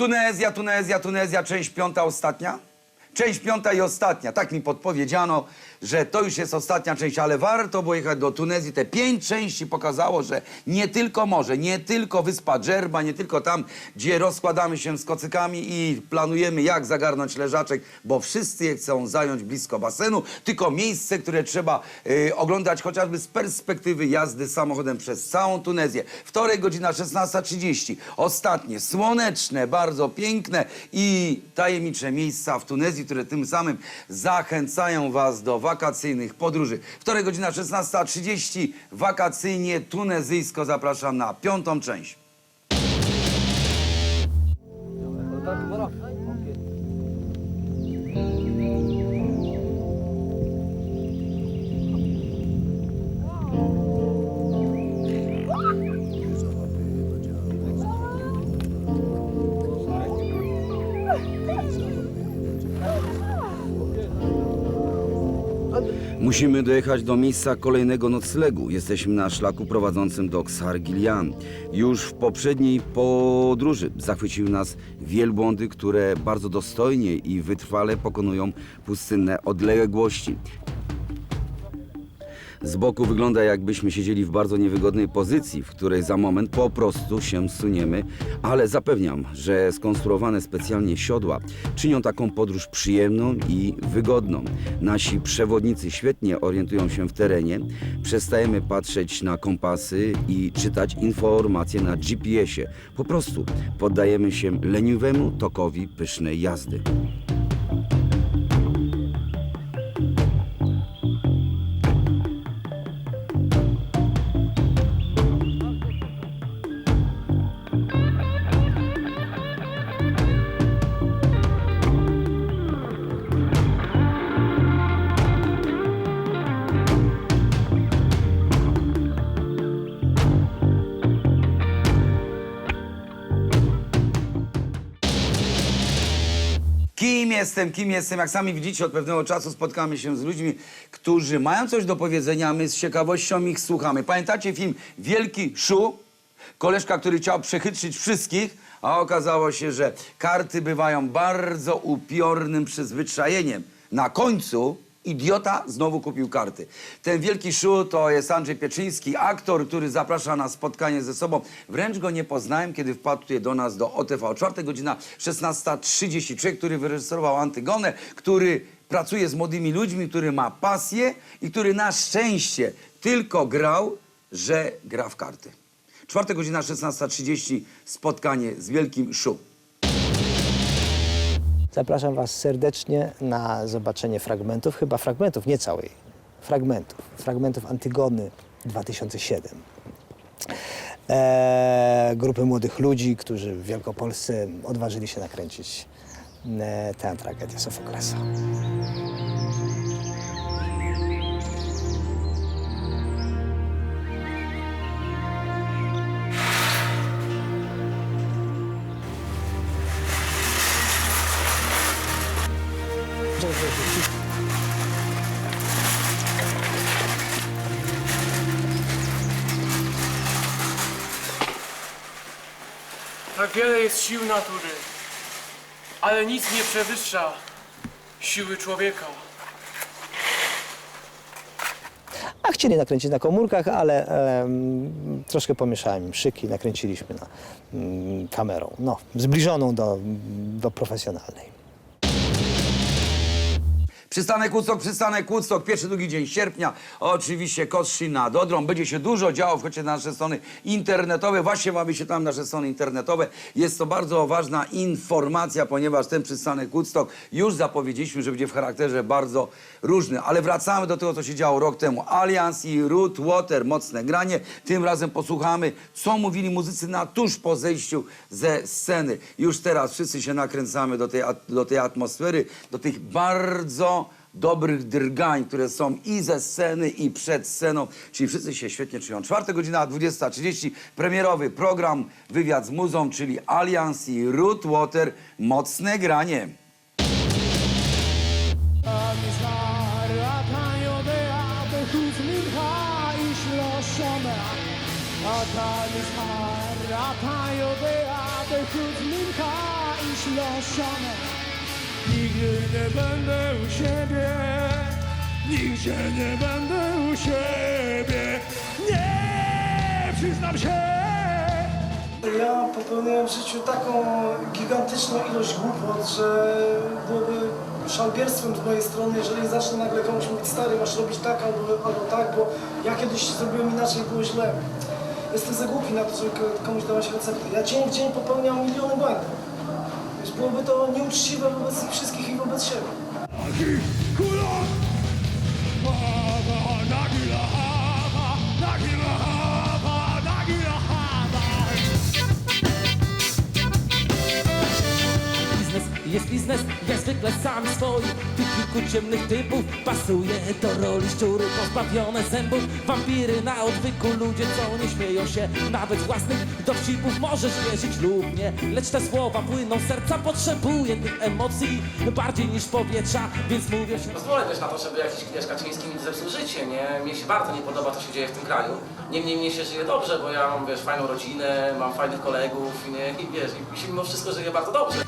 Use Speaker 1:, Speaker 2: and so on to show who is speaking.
Speaker 1: Tunezja, Tunezja, Tunezja, część piąta, ostatnia? Część piąta i ostatnia. Tak mi podpowiedziano, że to już jest ostatnia część, ale warto było jechać do Tunezji. Te pięć części pokazało, że nie tylko morze, nie tylko wyspa Dżerba, nie tylko tam, gdzie rozkładamy się z kocykami i planujemy, jak zagarnąć leżaczek, bo wszyscy je chcą zająć blisko basenu, tylko miejsce, które trzeba y, oglądać chociażby z perspektywy jazdy samochodem przez całą Tunezję. Wtorek, godzina 16.30. Ostatnie, słoneczne, bardzo piękne i tajemnicze miejsca w Tunezji, które tym samym zachęcają Was do wakacyjnych podróży. Wtorek, godzina 16.30. Wakacyjnie, tunezyjsko zapraszam na piątą część. Musimy dojechać do miejsca kolejnego noclegu. Jesteśmy na szlaku prowadzącym do Ksargilian. Już w poprzedniej podróży zachwyciły nas wielbłądy, które bardzo dostojnie i wytrwale pokonują pustynne odległości. Z boku wygląda jakbyśmy siedzieli w bardzo niewygodnej pozycji, w której za moment po prostu się suniemy, ale zapewniam, że skonstruowane specjalnie siodła czynią taką podróż przyjemną i wygodną. Nasi przewodnicy świetnie orientują się w terenie, przestajemy patrzeć na kompasy i czytać informacje na GPS-ie. Po prostu poddajemy się leniwemu tokowi pysznej jazdy. Kim jestem, kim jestem? Jak sami widzicie, od pewnego czasu spotkamy się z ludźmi, którzy mają coś do powiedzenia, a my z ciekawością ich słuchamy. Pamiętacie film Wielki Szu? Koleżka, który chciał przechytrzyć wszystkich, a okazało się, że karty bywają bardzo upiornym przyzwyczajeniem. Na końcu idiota znowu kupił karty. Ten wielki szu to jest Andrzej Pieczyński, aktor, który zaprasza na spotkanie ze sobą. Wręcz go nie poznałem, kiedy wpadł tutaj do nas do OTV. Czwarta godzina 16.30. Człowiek, który wyreżyserował Antygonę, który pracuje z młodymi ludźmi, który ma pasję i który na szczęście tylko grał, że gra w karty. Czwarta godzina 16.30. Spotkanie z wielkim szu.
Speaker 2: Zapraszam Was serdecznie na zobaczenie fragmentów, chyba fragmentów, nie całej, fragmentów, fragmentów Antygony 2007. Eee, grupy młodych ludzi, którzy w Wielkopolsce odważyli się nakręcić e, tę tragedię Sofoklesa.
Speaker 3: Tak wiele jest sił natury, ale nic nie przewyższa siły człowieka.
Speaker 2: A chcieli nakręcić na komórkach, ale troszkę pomieszałem im szyki, nakręciliśmy na, mm, kamerą, no, zbliżoną do, do profesjonalnej.
Speaker 1: Przystanek Woodstock, przystanek Woodstock, pierwszy, drugi dzień sierpnia. Oczywiście Kostrzyn nad Odrą. Będzie się dużo działo, wchodźcie na nasze strony internetowe. Właśnie mamy się tam nasze strony internetowe. Jest to bardzo ważna informacja, ponieważ ten przystanek Woodstock już zapowiedzieliśmy, że będzie w charakterze bardzo różny. Ale wracamy do tego, co się działo rok temu. Allianz i Root Water, mocne granie. Tym razem posłuchamy, co mówili muzycy na tuż po zejściu ze sceny. Już teraz wszyscy się nakręcamy do tej, do tej atmosfery, do tych bardzo dobrych drgań, które są i ze sceny, i przed sceną, czyli wszyscy się świetnie czują. Czwarta godzina 20.30, premierowy program Wywiad z Muzą, czyli Allianz i Root Water, mocne granie.
Speaker 4: Minka. Nigdy nie będę u siebie, nigdzie nie będę u siebie. Nie przyznam się.
Speaker 5: Ja popełniłem w życiu taką gigantyczną ilość głupot, że byłoby szalbierstwem z mojej strony, jeżeli zacznę nagle komuś mówić stary, masz robić tak albo, albo tak, bo ja kiedyś zrobiłem inaczej, było źle. Jestem za głupi na to, żeby ko- komuś dawać recepty. Ja dzień w dzień popełniam miliony błędów. Wiesz, byłoby to nieuczciwe wobec wszystkich i wobec siebie.
Speaker 6: Biznes, jak zwykle sam swoi Tych kilku ciemnych typów pasuje do roli szczury Pozbawione zębów, wampiry na odwyku Ludzie, co nie śmieją się nawet własnych dowcipów Możesz wierzyć lub nie, lecz te słowa płyną z Serca potrzebuje tych emocji bardziej niż powietrza Więc mówię się
Speaker 7: Pozwolę też na to, żeby jakiś Kiniesz Kaczyński mi zepsuł życie, nie? Mnie się bardzo nie podoba, co się dzieje w tym kraju. Niemniej mnie się żyje dobrze, bo ja mam, wiesz, fajną rodzinę, mam fajnych kolegów, nie? I wiesz, i się mimo wszystko żyje bardzo dobrze.